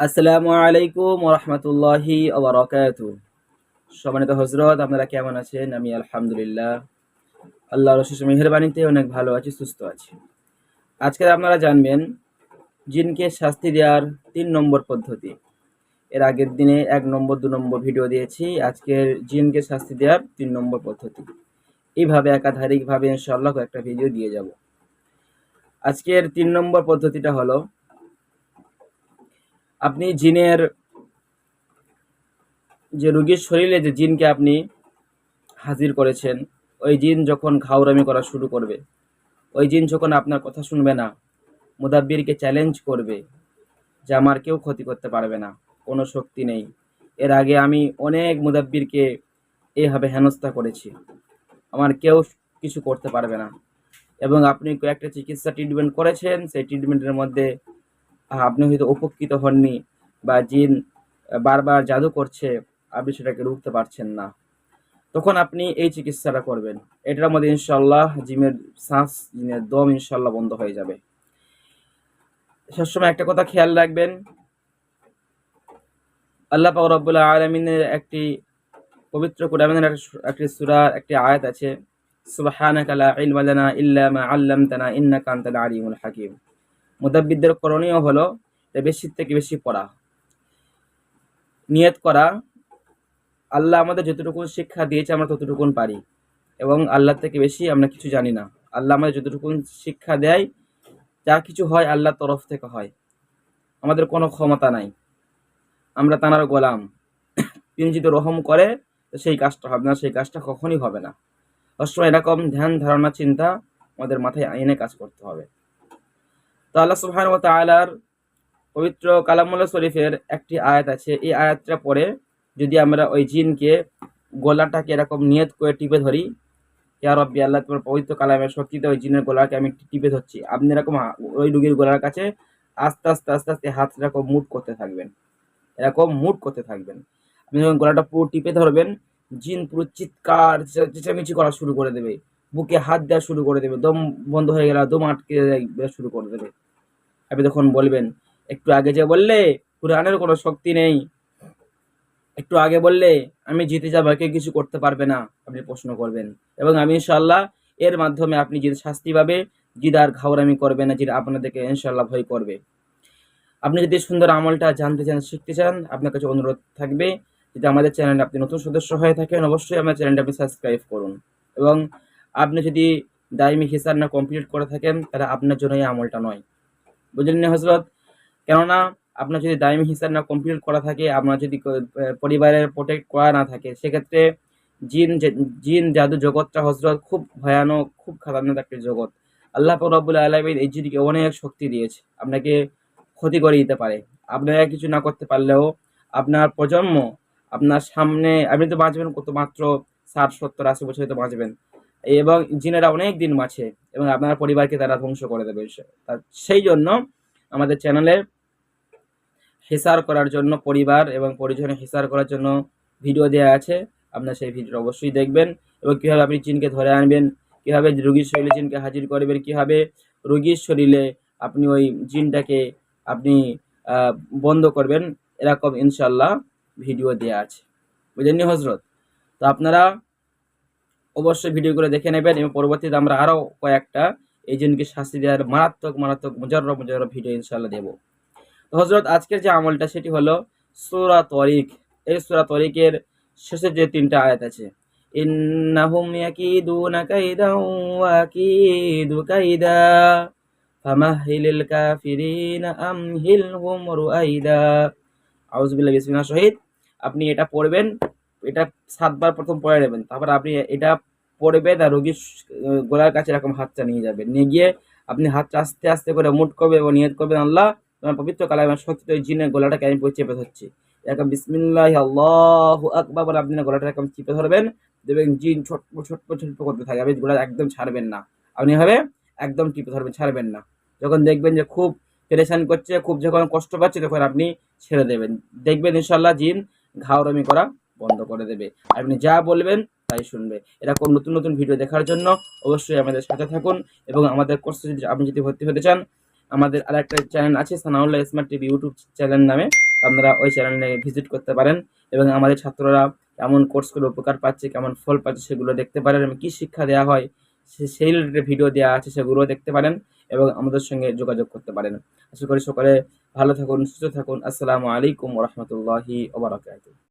আসসালামু আলাইকুম রহমতুল্লাহি ওবরাকাত সম্মানিত হজরত আপনারা কেমন আছেন? আমি আলহামদুলিল্লাহ। আল্লাহর অশেষ মেহরবানিতে অনেক ভালো আছি, সুস্থ আছি। আজকে আপনারা জানবেন, জিনকে শাস্তি দেওয়ার তিন নম্বর পদ্ধতি। এর আগের দিনে এক নম্বর, দু নম্বর ভিডিও দিয়েছি। আজকের জিনকে শাস্তি দেওয়ার তিন নম্বর পদ্ধতি। এইভাবে একাধারিকভাবে ইনশাআল্লাহ একটা ভিডিও দিয়ে যাব। আজকের তিন নম্বর পদ্ধতিটা হলো আপনি জিনের যে রুগীর শরীরে যে জিনকে আপনি হাজির করেছেন, ওই জিন যখন ঘাউরামি করা শুরু করবে, ওই জিন যখন আপনার কথা শুনবে না, মুদাব্বিরকে চ্যালেঞ্জ করবে যে আমার কেউ ক্ষতি করতে পারবে না, কোনো শক্তি নেই। এর আগে আমি অনেক মুদাব্বিরকে এইভাবে হেনস্থা করেছি, আমার কেউ কিছু করতে পারবে না। এবং আপনি কয়েকটা চিকিৎসা ট্রিটমেন্ট করেছেন, সেই ট্রিটমেন্টের মধ্যে আপনি হয়তো উপকৃত হননি বা জিন বারবার জাদু করছে, আপনি সেটাকে রুখতে পারছেন না। তখন আপনি এই চিকিৎসাটা করবেন। এটার মধ্যে ইনশাল্লাহ জিমের শ্বাস, জিনের দম ইনশাল্লাহ বন্ধ হয়ে যাবে। সবসময় একটা কথা খেয়াল রাখবেন। আল্লাহ পাক রব্বুল্লাহ আলমিনের একটি পবিত্র কোরআনের একটি সুরার একটি আয়াত আছে, সুবহানাকা লা ইলমা লানা ইল্লা মা আল্লামতানা ইন্নাকা আলিমুল হাকিম। মুদাব্বিদদের করণীয় হলো বেশি থেকে বেশি পড়া। নিয়ত করা, আল্লাহ আমাদের যতটুকু শিক্ষা দিয়েছে আমরা ততটুকুন পারি এবং আল্লাহ থেকে বেশি আমরা কিছু জানি না। আল্লাহ আমাদের যতটুকু শিক্ষা দেয়, যা কিছু হয় আল্লাহর তরফ থেকে হয়। আমাদের কোনো ক্ষমতা নাই। আমরা তানার গোলাম। তিনি যদি রহম করে সেই কাজটা হবে না, সেই কাজটা কখনই হবে না। সবসময় এরকম ধ্যান, ধারণা, চিন্তা আমাদের মাথায় আইনে কাজ করতে হবে। তো আল্লাহ সুবহান ও তালার পবিত্র কালামুল্লা শরীফের একটি আয়াত আছে। এই আয়াতটা পরে যদি আমরা ওই জিনকে, গলাটাকে এরকম নিয়ত করে টিপে ধরি, ইয়া রব্বি আল্লাহ, তোমার পবিত্র কালামের শক্তিতে ওই জিনের গলাকে আমি টিপে ধরছি। আপনি এরকম ওই রুগীর গলার কাছে আস্তে আস্তে আস্তে আস্তে হাত এরকম মুট করতে থাকবেন। এরকম মুট করতে থাকবেন। আপনি যখন গলাটা পুরো টিপে ধরবেন, জিন পুরো চিৎকার চেঁচামেচি করা শুরু করে দেবে। বুকে হাত দেওয়া শুরু করে দেবে, দম বন্ধ হয়ে গেলে দম আটকে শুরু করে দেবে। আপনি তখন বলবেন, একটু আগে যে বললে, কোরআনের কোনো শক্তি নেই। একটু আগে বললে, আমি জিতে যাব কেউ কিছু করতে পারবে না। আপনি প্রশ্ন করবেন। এবং আমি ইনশাল্লাহ এর মাধ্যমে আপনি যদি শাস্তি পাবে জিদার ঘাওরামি করবে না যেটা আপনাদেরকে ইনশাল্লাহ ভয় করবে। আপনি যদি সুন্দর আমলটা জানতে চান, শিখতে চান, আপনার কাছে অনুরোধ থাকবে, যদি আমাদের চ্যানেলে আপনি নতুন সদস্য হয়ে থাকেন, অবশ্যই আমার চ্যানেলটা আপনি সাবস্ক্রাইব করুন। এবং আপনি যদি দায়মি হিসাব না কমপ্লিট করে থাকেন, তাহলে আপনার জন্য এই আমলটা নয়। বুঝলেন হজরত কেননা আপনার যদি দায়মি হিসাব না কমপ্লিট করা থাকে, আপনার যদি পরিবারের প্রোটেক্ট করা না থাকে, সেক্ষেত্রে জিন জিন, জাদু জগৎটা হজরত খুব ভয়ানক, খুব খাতারনাক একটি জগৎ। আল্লাহ রব্বুল আলমিন এই জিনকে অনেক শক্তি দিয়েছে। আপনাকে ক্ষতি করে দিতে পারে। আপনারা কিছু না করতে পারলেও আপনার প্রজন্ম আপনার সামনে, আপনি তো বাঁচবেন কত মাত্র ষাট, সত্তর, আশি বছর তো বাঁচবেন। এবং জিনেরা অনেক দিন বাঁচে এবং আপনার পরিবারকে তারা ধ্বংস করে দেবে। সেই জন্য আমাদের চ্যানেলে হিসার করার জন্য পরিবার এবং পরিজনে হিসার করার জন্য ভিডিও দেওয়া আছে। আপনার সেই ভিডিও অবশ্যই দেখবেন এবং কীভাবে আপনি চিনকে ধরে আনবেন, কীভাবে রুগীর শরীরে জিনকে হাজির করবেন, কীভাবে রুগীর শরীরে আপনি ওই জিনটাকে আপনি বন্ধ করবেন, এরকম ইনশাল্লাহ ভিডিও দেওয়া আছে। বুঝলেন হজরত তো আপনারা অবশ্যই ভিডিওগুলো দেখে নেবেন এবং পরবর্তীতে আমরা আরও কয়েকটা এই জিনকে শাস্তি দেওয়ার মারাত্মক মারাত্মক মুজারর মজার ভিডিও ইনশাল্লাহ দেবো। হজরত আজকের যে আমলটা সেটি হলো সুরা তরিক এই সুরা তরিকের শেষের যে তিনটা আয়াত আছে আপনি এটা পড়বেন। এটা সাতবার প্রথম পরে নেবেন। তারপর আপনি এটা পড়বেন আর রোগীর গোলার কাছে এরকম হাতটা নিয়ে যাবেন। নিয়ে গিয়ে আপনি হাতটা আস্তে আস্তে করে মুট করবে এবং নিয়ত করবেন, আল্লাহ তোমার পবিত্র কালামের শক্তি ওই জিনের গলাটাকে আমি চেপে ধরছি এরকম বিসমিল্লাহ আল্লাহ বলে আপনি গলাটা এরকম চিপে ধরবেন, দেখবেন জিন ছোট ছোট ছোট করতে থাকে। আপনি গোলা একদম ছাড়বেন না। আপনি হবে একদম টিপে ধরবেন, ছাড়বেন না। যখন দেখবেন যে খুব পেরেশান করছে, খুব যখন কষ্ট পাচ্ছে, তখন আপনি ছেড়ে দেবেন। দেখবেন ইনশাল্লাহ জিন ঘাওরমি করা বন্ধ করে দেবে। আপনি যা বলবেন তাই শুনবে। এরকম নতুন নতুন ভিডিও দেখার জন্য অবশ্যই আমাদের সাথে থাকুন এবং আমাদের কোর্সে যদি আপনি যদি ভর্তি হতে চান, আমাদের আর একটা চ্যানেল আছে Sanaullah smart TV YouTube channel নামে। আপনারা ওই চ্যানেলে ভিজিট করতে পারেন এবং আমাদের ছাত্ররা কেমন কোর্স করে উপকার পাচ্ছে, কেমন ফল পাচ্ছে সেগুলো দেখতে পারেন এবং কী শিক্ষা দেওয়া হয় সেই রিলেটেড ভিডিও দেওয়া আছে সেগুলোও দেখতে পারেন এবং আমাদের সঙ্গে যোগাযোগ করতে পারেন। আশা করি সকলে ভালো থাকুন, সুস্থ থাকুন। আসসালামু আলাইকুম রহমতুল্লাহি ওবরাকাতুহ